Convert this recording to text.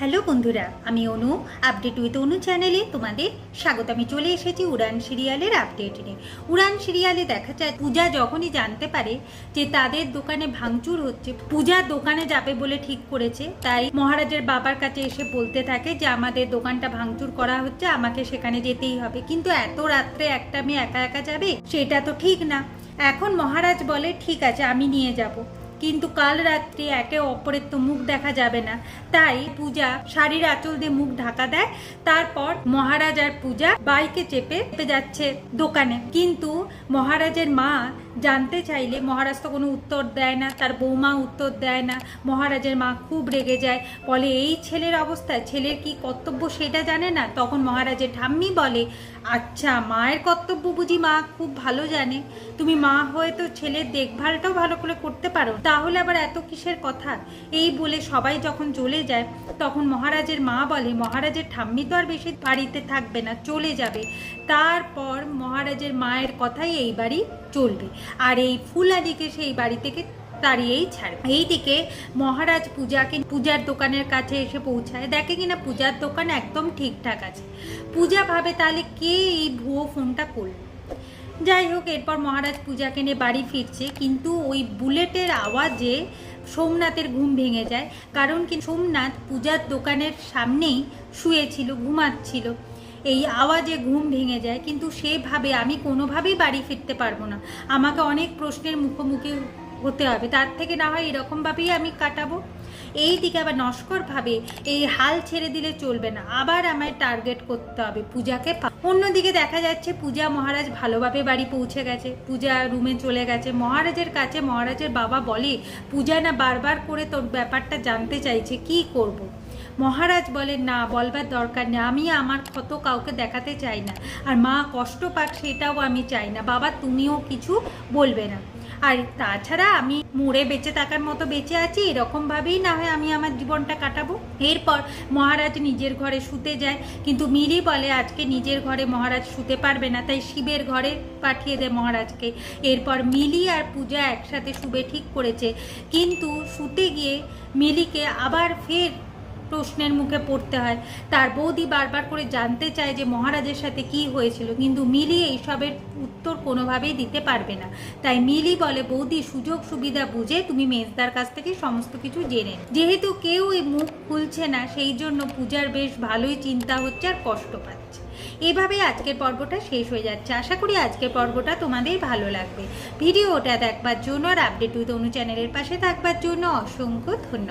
Hello বন্ধুরা, আমি অনু update with অনু চ্যানেলে তোমাদের স্বাগত। আমি চলে এসেছি উড়ান সিরিয়ালের আপডেট নিয়ে। উড়ান সিরিয়ালে দেখা যায়, পূজা যখনই জানতে পারে যে তাদের দোকানে ভাঙচুর হচ্ছে, পূজা দোকানে যাবে বলে ঠিক করেছে। তাই মহারাজের বাবার কাছে এসে বলতে থাকে যে, আমাদের দোকানটা ভাঙচুর করা হচ্ছে, আমাকে সেখানে যেতেই হবে। কিন্তু এত রাত্রে একটা মেয়ে একা একা যাবে, সেটা তো ঠিক না। এখন মহারাজ বলে, ঠিক আছে, আমি নিয়ে যাব। কিন্তু কাল রাত্রি একে অপরের তো মুখ দেখা যাবে না। তাই পূজা শাড়ির আঁচল দিয়ে মুখ ঢাকা দেয়, তারপর মহারাজার পূজা বাইকে চেপে যাচ্ছে দোকানে। কিন্তু মহারাজের মা জানতে চাইলে মহারাজ তো কোনো উত্তর দেয় না, তার বৌমা উত্তর দেয় না, মহারাজের মা খুব রেগে যায়। বলে, এই ছেলের অবস্থা, ছেলের কি কর্তব্য সেটা জানে না? তখন মহারাজের ঠাম্মি বলে আচ্ছা মায়ের কর্তব্য বুঝি মা খুব ভালো জানে। তুমি মা হয়ে তো ছেলের দেখভালটাও ভালো করে করতে পারো। তাহলে আবার এত কিসের কথা? এই বলে সবাই যখন চলে যায়, তখন মহারাজের মা বলে, মহারাজের ঠাম্মি তো আর বেশি বাড়িতে থাকবে না, চলে যাবে। তারপর মহারাজের মায়ের কথাই এই বাড়ি চলবে। আর এই ফুলাদিকে সেই বাড়ি থেকে তাড়িয়েই ছাড়ে। এইদিকে মহারাজ পূজাকে পূজার দোকানের কাছে এসে পৌঁছায়। দেখে কিনা পূজার দোকান একদম ঠিকঠাক আছে। পূজা ভাবে তাহলে কে এই ভুয়ো ফোনটা করল? যাই হোক, এরপর মহারাজ পূজাকে নিয়ে বাড়ি ফিরছে, কিন্তু ওই বুলেটের আওয়াজে সোমনাথের ঘুম ভেঙে যায়। কারণ কি, সোমনাথ পূজার দোকানের সামনেই শুয়েছিল, ঘুমাচ্ছিল। এই আওয়াজে ঘুম ভেঙে যায়, কিন্তু সেভাবে আমি কোনোভাবেই বাড়ি ফিরতে পারব না। আমাকে অনেক প্রশ্নের মুখোমুখি হতে হবে, তার থেকে না হয় এরকমভাবেই আমি কাটাবো। এই দিকে আবার নস্করভাবে এই হাল ছেড়ে দিলে চলবে না, আবার আমায় টার্গেট করতে হবে পূজাকে অন্যদিকে দেখা যাচ্ছে পূজা মহারাজ ভালোভাবে বাড়ি পৌঁছে গেছে, পূজা রুমে চলে গেছে। মহারাজের কাছে মহারাজের বাবা বলে, পূজা না বারবার করে তোর ব্যাপারটা জানতে চাইছে, কি করব। মহারাজ বলে না, বলবার দরকার নেই। আমি আমার ক্ষত কাউকে দেখাতে চাই না। আর মা কষ্ট পাক সেটাও আমি চাই না। বাবা, তুমিও কিছু বলবে না। আর তাছাড়া আমি মরে বেঁচে থাকার মতো বেঁচে আছি, এরকমভাবেই না হয় আমি আমার জীবনটা কাটাবো। এরপর মহারাজ নিজের ঘরে শুতে যায়। কিন্তু মিলি বলে, আজকে নিজের ঘরে মহারাজ শুতে পারবে না, তাই শিবের ঘরে পাঠিয়ে দেয় মহারাজকে। এরপর মিলি আর পূজা একসাথে শুবে ঠিক করেছে। কিন্তু শুতে গিয়ে মিলিকে আবার ফের প্রশ্নের মুখে পড়তে হয়। তার বৌদি বারবার করে জানতে চায় যে মহারাজের সাথে কি হয়েছিল, কিন্তু মিলি এইসবের উত্তর কোনোভাবেই দিতে পারবে না। তাই মিলি বলে, বৌদি, সুযোগ সুবিধা বুঝে তুমি মেজদার কাছ থেকে সমস্ত কিছু জেনে যেহেতু কেউ এই মুখ খুলছে না, সেই জন্য পূজার বেশ ভালোই চিন্তা হচ্ছে আর কষ্ট পাচ্ছে। এভাবে আজকের পর্বটা শেষ হয়ে যাচ্ছে। আশা করি আজকের পর্বটা তোমাদের ভালো লাগবে। ভিডিওটা দেখবার জন্য আর আপডেট উইথ অনু চ্যানেলের পাশে থাকবার জন্য অসংখ্য ধন্যবাদ।